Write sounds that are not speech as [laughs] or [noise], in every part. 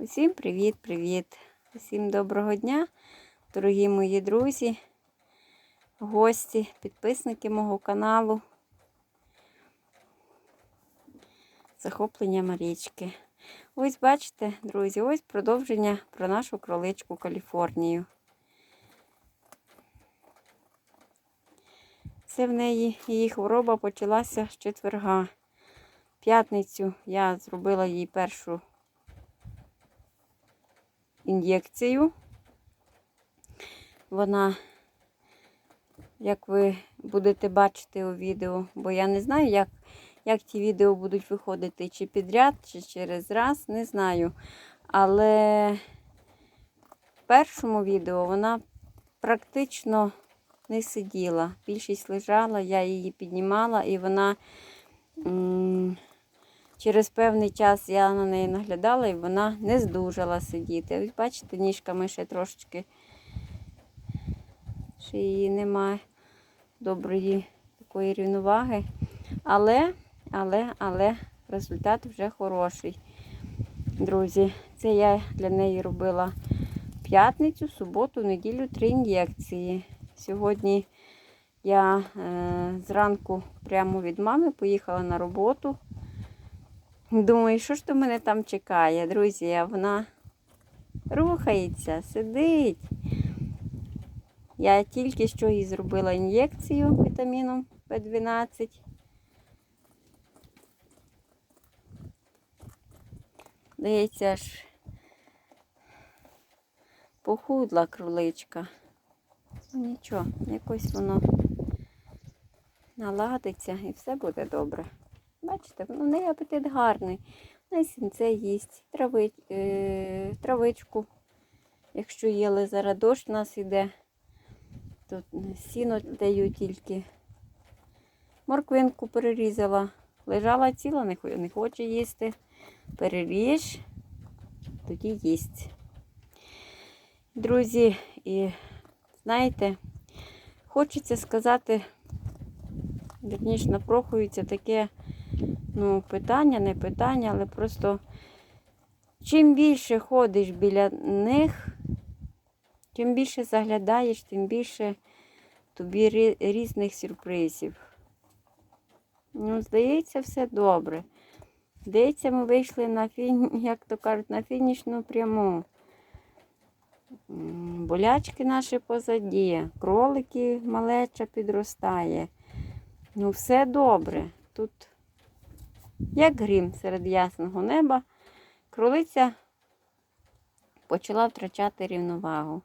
Усім привіт-привіт! Усім доброго дня, дорогі мої друзі, гості, підписники мого каналу. Захоплення Марічки. Ось бачите, друзі, ось продовження про нашу кроличку Каліфорнію. Це в неї її хвороба почалася з четверга. П'ятницю я зробила їй першу ін'єкцію. Вона, як ви будете бачити у відео, бо я не знаю, як, як ті відео будуть виходити, чи підряд, чи через раз, не знаю. Але в першому відео вона практично не сиділа. Більшість лежала, я її піднімала і вона. м Через певний час я на неї наглядала і вона не здужала сидіти. Ось бачите, ніжками ще трошечки ще її немає доброї такої рівноваги. Але, але, але результат вже хороший. Друзі, це я для неї робила п'ятницю, суботу, неділю три ін'єкції. Сьогодні я е, зранку прямо від мами поїхала на роботу. Думаю, що ж то мене там чекає, друзі, вона рухається, сидить. Я тільки що їй зробила ін'єкцію вітаміном В12. Здається, ж похудла кроличка. Ну нічого, якось воно наладиться і все буде добре. Бачите, ну, в неї апетит гарний. Вона сінце їсть, трави, е, травичку. Якщо їли зараз дощ у нас йде, то сіно даю тільки. Морквинку перерізала. Лежала ціла, не хоче їсти. Переріж, тоді їсть. Друзі, і знаєте, хочеться сказати, вірніше напрохується таке ну, питання, не питання, але просто чим більше ходиш біля них, чим більше заглядаєш, тим більше тобі різних сюрпризів. Ну, Здається, все добре. Здається, ми вийшли на фін... як то кажуть, на фінішну пряму. Болячки наші позаді, кролики малеча підростає. Ну, все добре. Тут як грім серед ясного неба, кролиця почала втрачати рівновагу.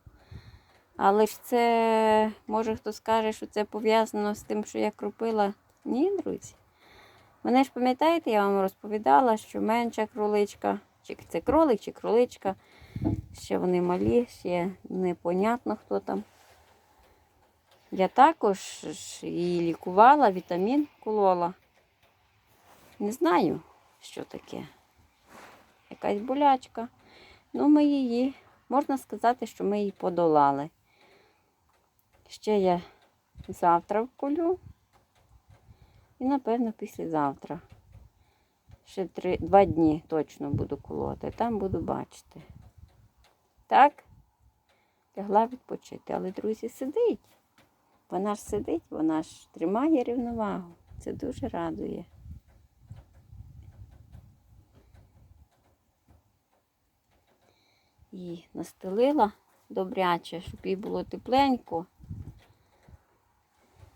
Але ж це, може хто скаже, що це пов'язано з тим, що я кропила. Ні, друзі. Мене ж пам'ятаєте, я вам розповідала, що менша кроличка, чи це кролик, чи кроличка, ще вони малі, ще непонятно хто там. Я також її лікувала, вітамін колола. Не знаю, що таке. Якась болячка. Ну, ми її, можна сказати, що ми її подолали. Ще я завтра вколю. І, напевно, післязавтра. Ще три, два дні точно буду колоти. Там буду бачити. Так, лягла відпочити. Але, друзі, сидить. Вона ж сидить, вона ж тримає рівновагу. Це дуже радує. І настелила добряче, щоб їй було тепленько.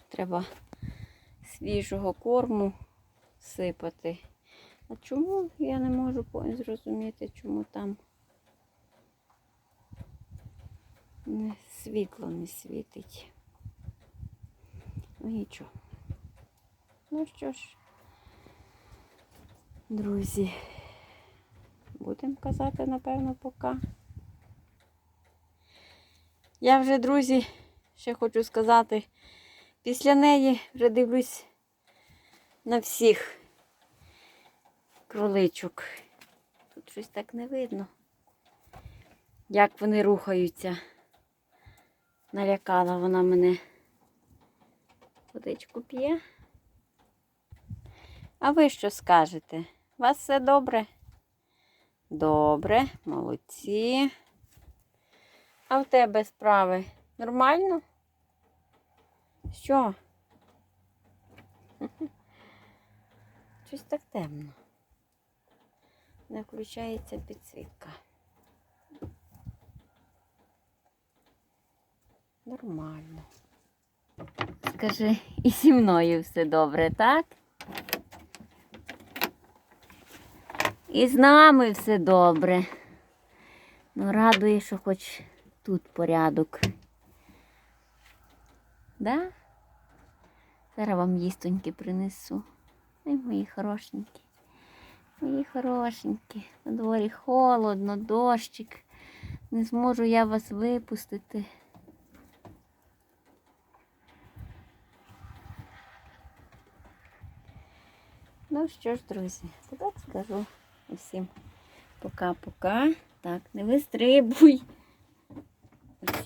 Треба свіжого корму сипати. А чому я не можу зрозуміти, чому там не світло не світить? Ну нічого. Ну що ж, друзі, будемо казати, напевно, пока. Я вже, друзі, ще хочу сказати, після неї вже дивлюсь на всіх кроличок. Тут щось так не видно, як вони рухаються. Налякала вона мене. Водичку п'є. А ви що скажете? У вас все добре? Добре, молодці. А в тебе справи нормально? Що? [laughs] Щось так темно. Не включається підсвітка. Нормально. Скажи, і зі мною все добре, так? І з нами все добре. Ну, радує, що хоч тут порядок. Да? Зараз вам їстоньки принесу. Ой, мої хорошенькі. Мої хорошенькі. На дворі холодно, дощик. Не зможу я вас випустити. Ну що ж, друзі, так скажу усім пока-пока. Так, не вистрибуй.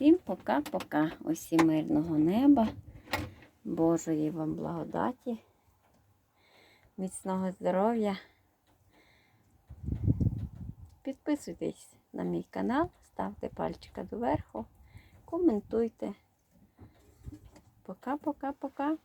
Усім пока-пока. Усім мирного неба. Божої вам благодаті. Міцного здоров'я. Підписуйтесь на мій канал, ставте пальчика доверху, коментуйте. Пока-пока-пока.